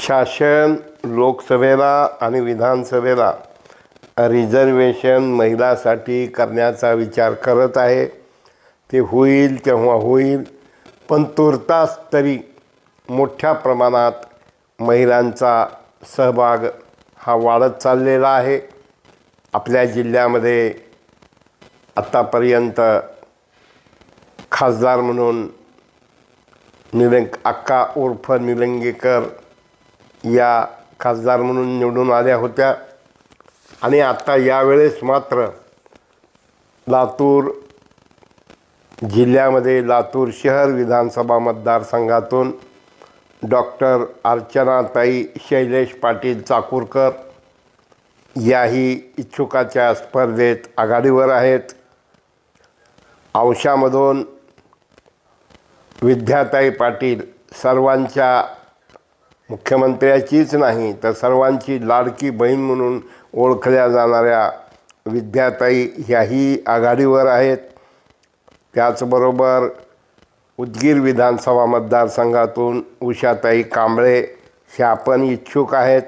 शासन लोकसभेला आणि विधानसभेला रिझर्वेशन महिलासाठी करण्याचा विचार करत आहे. ते होईल तेव्हा होईल पण तुर्तास तरी मोठ्या प्रमाणात महिलांचा सहभाग हा वाढत चाललेला आहे. आपल्या जिल्ह्यामध्ये आत्तापर्यंत खासदार म्हणून निलंग अक्का उर्फ निलंगेकर या खासदार म्हणून निवडून आल्या होत्या. आणि आत्ता यावेळेस मात्र लातूर जिल्ह्यामध्ये लातूर शहर विधानसभा मतदारसंघातून डॉक्टर अर्चनाताई शैलेश पाटील चाकूरकर याही इच्छुकाच्या स्पर्धेत आघाडीवर आहेत. अंशामधून विद्याताई पाटील सर्वांच्या मुख्यमंत्र्याचीच नाही तर सर्वांची लाडकी बहीण म्हणून ओळखल्या जाणाऱ्या विद्याताई ह्याही आघाडीवर आहेत. त्याचबरोबर उदगीर विधानसभा मतदारसंघातून उषाताई कांबळे ह्या पण इच्छुक आहेत.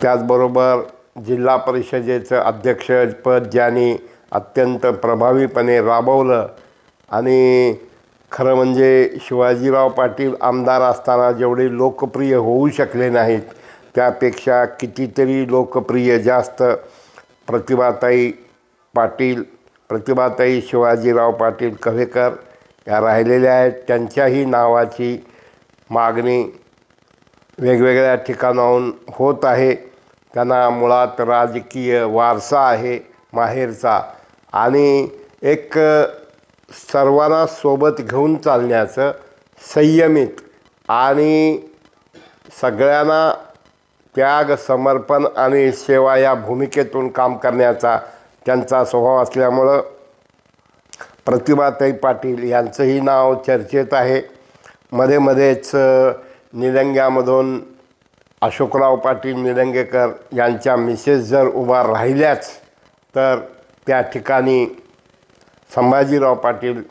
त्याचबरोबर जिल्हा परिषदेचं अध्यक्षपद ज्यांनी अत्यंत प्रभावीपणे राबवलं आणि खरं म्हणजे शिवाजीराव पाटील आमदार असताना जेवढे लोकप्रिय होऊ शकले नाहीत त्यापेक्षा कितीतरी लोकप्रिय जास्त प्रतिभाताई पाटील प्रतिभाताई शिवाजीराव पाटील कव्हेकर या राहिलेल्या आहेत. त्यांच्याही नावाची मागणी वेगवेगळ्या ठिकाणाहून होत आहे. त्यांना मुळात राजकीय वारसा आहे माहेरचा. आणि एक सर्वांना सोबत घेऊन चालण्याचं संयमित आणि सगळ्यांना त्याग समर्पण आणि सेवा या भूमिकेतून काम करण्याचा त्यांचा स्वभाव असल्यामुळं प्रतिभाताई पाटील यांचंही नाव चर्चेत आहे. मध्ये मध्येच निलंग्यामधून अशोकराव पाटील निलंगेकर यांच्या मिसेस जर उभा राहिल्याच तर त्या ठिकाणी संभाजीराव पाटील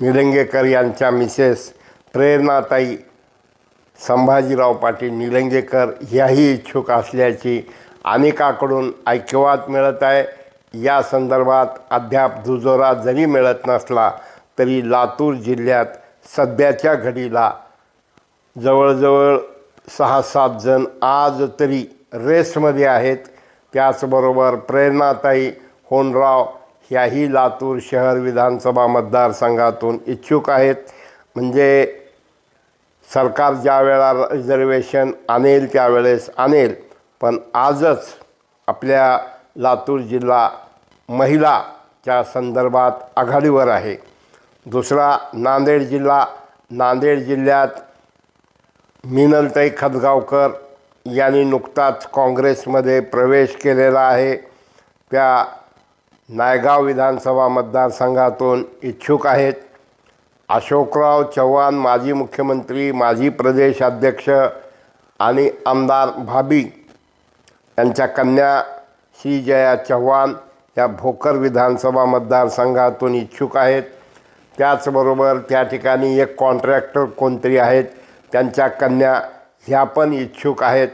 निलंगेकर यांच्या मिसेस प्रेरणाताई संभाजीराव पाटील निलंगेकर ह्याही इच्छुक असल्याची अनेकाकडून ऐक्यवाद मिळत आहे. या संदर्भात अद्याप दुजोरा जरी मिळत नसला तरी लातूर जिल्ह्यात सध्याच्या घडीला जवळजवळ सहा सात जण आज तरी रेसमध्ये आहेत. त्याचबरोबर प्रेरणाताई होनराव ह्याही लातूर शहर विधानसभा मतदारसंघातून इच्छुक आहेत. म्हणजे सरकार ज्या वेळा रिझर्वेशन आणेल त्यावेळेस आणेल. पण आजच आपल्या लातूर जिल्हा महिलाच्या संदर्भात आघाडीवर आहे. दुसरा नांदेड जिल्हा नांदेड जिल्ह्यात मिनलताई खतगावकर यांनी नुकताच काँग्रेसमध्ये प्रवेश केलेला आहे. त्या नायगाव विधानसभा मतदारसंघातून इच्छुक आहेत अशोकराव चव्हाण माजी मुख्यमंत्री माजी प्रदेशाध्यक्ष आणि आमदार भाभी. यांच्या कन्या श्री जया चव्हाण या भोकर विधानसभा मतदारसंघातून इच्छुक आहेत. त्याचबरोबर त्या ठिकाणी एक कॉन्ट्रॅक्टर कोणतरी आहेत त्यांच्या कन्या ह्या पण इच्छुक आहेत.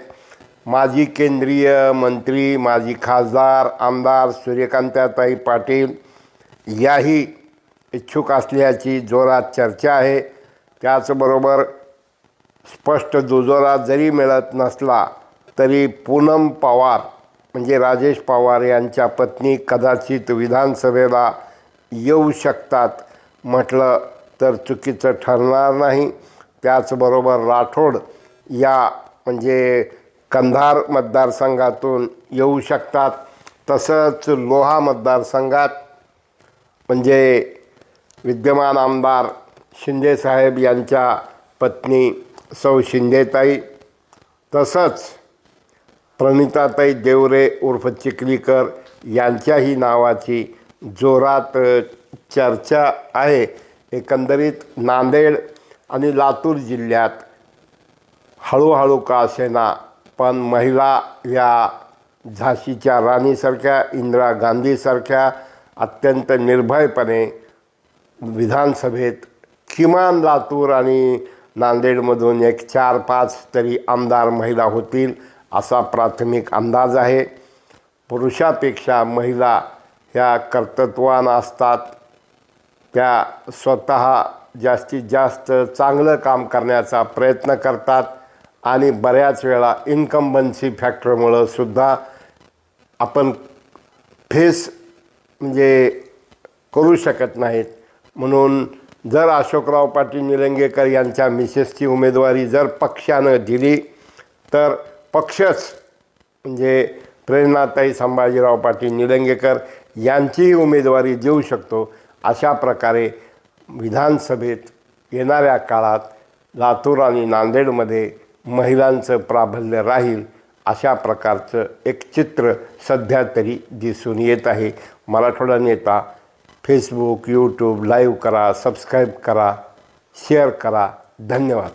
माजी केंद्रीय मंत्री माजी खासदार आमदार सूर्यकांताताई पाटील याही इच्छुक असल्याची जोरात चर्चा आहे. त्याचबरोबर स्पष्ट दुजोरा जरी मिळत नसला तरी पूनम पवार म्हणजे राजेश पवार यांच्या पत्नी कदाचित विधानसभेला येऊ शकतात म्हटलं तर चुकीचं ठरणार नाही. त्याचबरोबर राठोड या म्हणजे कंधार मतदारसंघातून येऊ शकतात. तसंच लोहा मतदारसंघात म्हणजे विद्यमान आमदार शिंदेसाहेब यांच्या पत्नी सौ शिंदेताई तसंच प्रणिताताई देवरे उर्फ चिखलीकर यांच्याही नावाची जोरात चर्चा आहे. एकंदरीत नांदेड आणि लातूर जिल्ह्यात हळूहळू का असेना पण महिला या झाशीच्या राणीसारख्या इंदिरा गांधीसारख्या अत्यंत निर्भयपणे विधानसभेत किमान लातूर आणि नांदेडमधून एक चार पाच तरी आमदार महिला होतील असा प्राथमिक अंदाज आहे. पुरुषापेक्षा महिला ह्या कर्तृत्वान असतात. त्या स्वतः जास्तीत जास्त चांगलं काम करण्याचा प्रयत्न करतात. आणि बऱ्याच वेळा इन्कम्बन्सी फॅक्टरमुळं सुद्धा आपण फेस म्हणजे करू शकत नाहीत. म्हणून जर अशोकराव पाटील निलंगेकर यांच्या मिसेसची उमेदवारी जर पक्षानं दिली तर पक्षच म्हणजे प्रेरणाताई संभाजीराव पाटील निलंगेकर यांचीही उमेदवारी देऊ शकतो. अशा प्रकारे विधानसभेत येणाऱ्या काळात लातूर आणि नांदेडमध्ये महिलांचं प्राबल्य राहील अशा प्रकारचं एक चित्र सध्या तरी दिसून येत आहे. मराठवाडा नेता फेसबुक यूट्यूब लाईव्ह करा सबस्क्राईब करा शेअर करा. धन्यवाद.